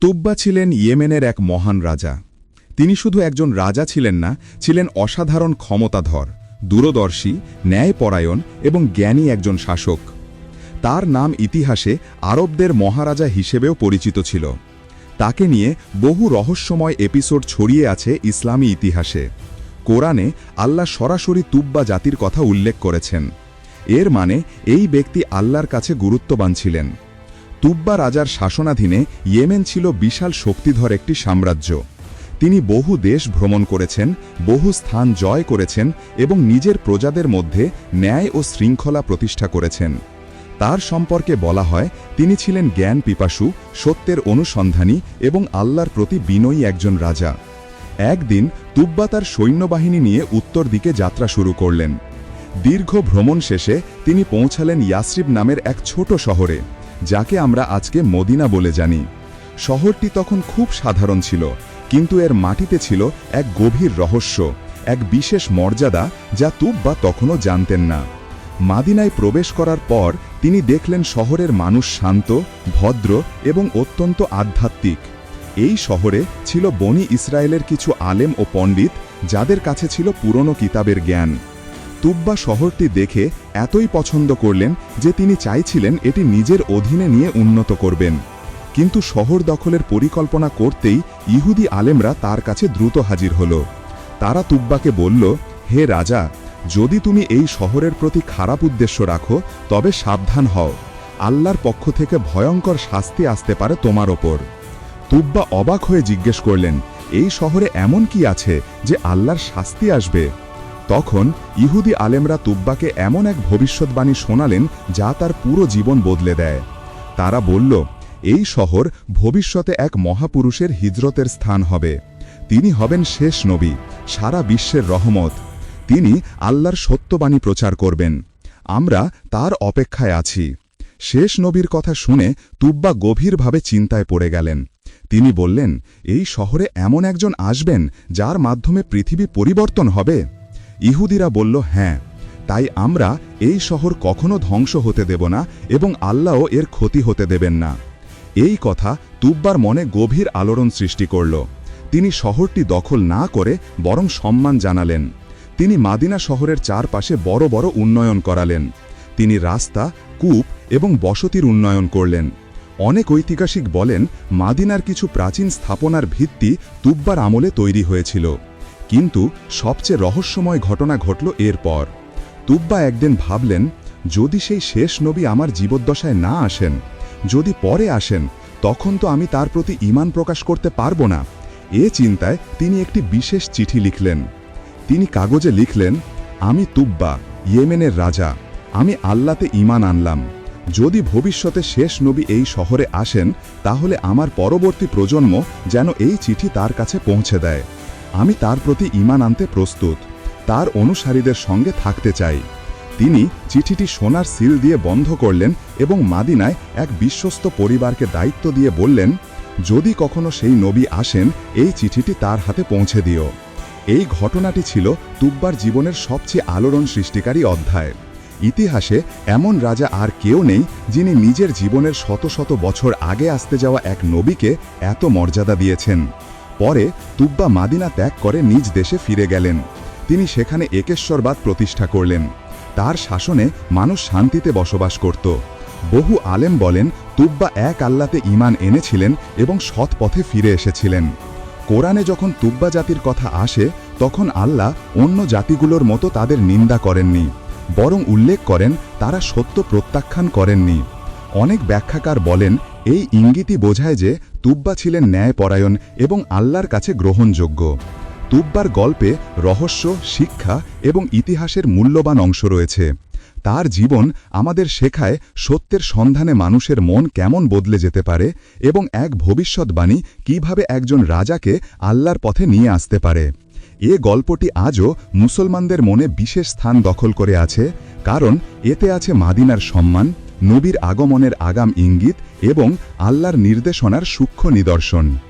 তুব্বা ছিলেন ইয়েমেনের এক মহান রাজা। তিনি শুধু একজন রাজা ছিলেন না, ছিলেন অসাধারণ ক্ষমতাধর, দূরদর্শী, ন্যায়পরায়ণ এবং জ্ঞানী একজন শাসক। তার নাম ইতিহাসে আরবদের মহারাজা হিসেবেও পরিচিত ছিল। তাকে নিয়ে বহু রহস্যময় এপিসোড ছড়িয়ে আছে ইসলামী ইতিহাসে। কোরআনে আল্লাহ সরাসরি তুব্বা জাতির কথা উল্লেখ করেছেন। এর মানে এই ব্যক্তি আল্লাহর কাছে গুরুত্ববান ছিলেন। তুব্বা রাজার শাসনাধীনে ইয়েমেন ছিল বিশাল শক্তিধর একটি সাম্রাজ্য। তিনি বহু দেশ ভ্রমণ করেছেন, বহু স্থান জয় করেছেন এবং নিজের প্রজাদের মধ্যে ন্যায় ও শৃঙ্খলা প্রতিষ্ঠা করেছেন। তার সম্পর্কে বলা হয়, তিনি ছিলেন জ্ঞান পিপাসু, সত্যের অনুসন্ধানী এবং আল্লাহর প্রতি বিনয়ী একজন রাজা। একদিন তুব্বা তার সৈন্যবাহিনী নিয়ে উত্তর দিকে যাত্রা শুরু করলেন। দীর্ঘ ভ্রমণ শেষে তিনি পৌঁছালেন ইয়াসরিব নামের এক ছোট শহরে। যাকে আমরা আজকে মদিনা বলে জানি। শহরটি তখন খুব সাধারণ ছিল, কিন্তু এর মাটিতে ছিল এক গভীর রহস্য, এক বিশেষ মর্যাদা যা তুব্বা তখনও জানতেন না। মাদিনায় প্রবেশ করার পর তিনি দেখলেন শহরের মানুষ শান্ত, ভদ্র এবং অত্যন্ত আধ্যাত্মিক। এই শহরে ছিল বনি ইসরায়েলের কিছু আলেম ও পণ্ডিত, যাদের কাছে ছিল পুরনো কিতাবের জ্ঞান। তুব্বা শহরটি দেখে এতই পছন্দ করলেন যে তিনি চাইছিলেন এটি নিজের অধীনে নিয়ে উন্নত করবেন। কিন্তু শহর দখলের পরিকল্পনা করতেই ইহুদি আলেমরা তার কাছে দ্রুত হাজির হল। তারা তুব্বাকে বলল, হে রাজা, যদি তুমি এই শহরের প্রতি খারাপ উদ্দেশ্য রাখো, তবে সাবধান হও। আল্লাহর পক্ষ থেকে ভয়ঙ্কর শাস্তি আসতে পারে তোমার ওপর। তুব্বা অবাক হয়ে জিজ্ঞেস করলেন, এই শহরে এমন কি আছে যে আল্লাহর শাস্তি আসবে? তখন ইহুদি আলেমরা তুব্বাকে এমন এক ভবিষ্যৎবাণী শোনালেন যা তার পুরো জীবন বদলে দেয়। তারা বলল, এই শহর ভবিষ্যতে এক মহাপুরুষের হিজরতের স্থান হবে। তিনি হবেন শেষ নবী, সারা বিশ্বের রহমত। তিনি আল্লাহর সত্যবাণী প্রচার করবেন। আমরা তার অপেক্ষায় আছি। শেষ নবীর কথা শুনে তুব্বা গভীরভাবে চিন্তায় পড়ে গেলেন। তিনি বললেন, এই শহরে এমন একজন আসবেন যার মাধ্যমে পৃথিবী পরিবর্তন হবে? ইহুদিরা বলল হ্যাঁ তাই আমরা এই শহর কখনো ধ্বংস হতে দেব না এবং আল্লাহও এর ক্ষতি হতে দেবেন না। এই কথা তুব্বার মনে গভীর আলোড়ন সৃষ্টি করল। তিনি শহরটি দখল না করে বরং সম্মান জানালেন। তিনি মাদিনা শহরের চারপাশে বড় বড় উন্নয়ন করালেন। তিনি রাস্তা, কূপ এবং বসতির উন্নয়ন করলেন। অনেক ঐতিহাসিক বলেন, মাদিনার কিছু প্রাচীন স্থাপনার ভিত্তি তুব্বার আমলে তৈরি হয়েছিল। কিন্তু সবচেয়ে রহস্যময় ঘটনা ঘটল এরপর। তুব্বা একদিন ভাবলেন, যদি সেই শেষ নবী আমার জীবদ্দশায় না আসেন, যদি পরে আসেন, তখন তো আমি তার প্রতি ঈমান প্রকাশ করতে পারব না। এ চিন্তায় তিনি একটি বিশেষ চিঠি লিখলেন। তিনি কাগজে লিখলেন, আমি তুব্বা, ইয়েমেনের রাজা। আমি আল্লাতে ঈমান আনলাম। যদি ভবিষ্যতে শেষ নবী এই শহরে আসেন, তাহলে আমার পরবর্তী প্রজন্ম যেন এই চিঠি তার কাছে পৌঁছে দেয়। আমি তার প্রতি ঈমান আনতে প্রস্তুত। তার অনুসারীদের সঙ্গে থাকতে চাই। তিনি চিঠিটি সোনার সিল দিয়ে বন্ধ করলেন এবং মাদিনায় এক বিশ্বস্ত পরিবারকে দায়িত্ব দিয়ে বললেন, যদি কখনো সেই নবী আসেন, এই চিঠিটি তার হাতে পৌঁছে দিও। এই ঘটনাটি ছিল তুব্বার জীবনের সবচেয়ে আলোড়ন সৃষ্টিকারী অধ্যায়। ইতিহাসে এমন রাজা আর কেউ নেই যিনি নিজের জীবনের শত শত বছর আগে আসতে যাওয়া এক নবীকে এত মর্যাদা দিয়েছেন। পরে তুব্বা মাদিনা ত্যাগ করে নিজ দেশে ফিরে গেলেন। তিনি সেখানে একেশ্বরবাদ প্রতিষ্ঠা করলেন। তার শাসনে মানুষ শান্তিতে বসবাস করত। বহু আলেম বলেন, তুব্বা এক আল্লাতে ঈমান এনেছিলেন এবং সৎ পথে ফিরে এসেছিলেন। কোরআনে যখন তুব্বা জাতির কথা আসে, তখন আল্লাহ অন্য জাতিগুলোর মতো তাদের নিন্দা করেননি, বরং উল্লেখ করেন, তারা সত্য প্রত্যাখ্যান করেননি। অনেক ব্যাখ্যাকার বলেন, এই ইঙ্গিতই বোঝায় যে তুব্বা ছিলেন ন্যায়পরায়ণ এবং আল্লাহর কাছে গ্রহণযোগ্য। তুব্বার গল্পে রহস্য, শিক্ষা এবং ইতিহাসের মূল্যবান অংশ রয়েছে। তার জীবন আমাদের শেখায় সত্যের সন্ধানে মানুষের মন কেমন বদলে যেতে পারে এবং এক ভবিষ্যৎবাণী কীভাবে একজন রাজাকে আল্লাহর পথে নিয়ে আসতে পারে। এ গল্পটি আজও মুসলমানদের মনে বিশেষ স্থান দখল করে আছে, কারণ এতে আছে মাদিনার সম্মান নবীর আগমনের আগাম ইঙ্গিত এবং আল্লাহর নির্দেশনার সূক্ষ্ম নিদর্শন।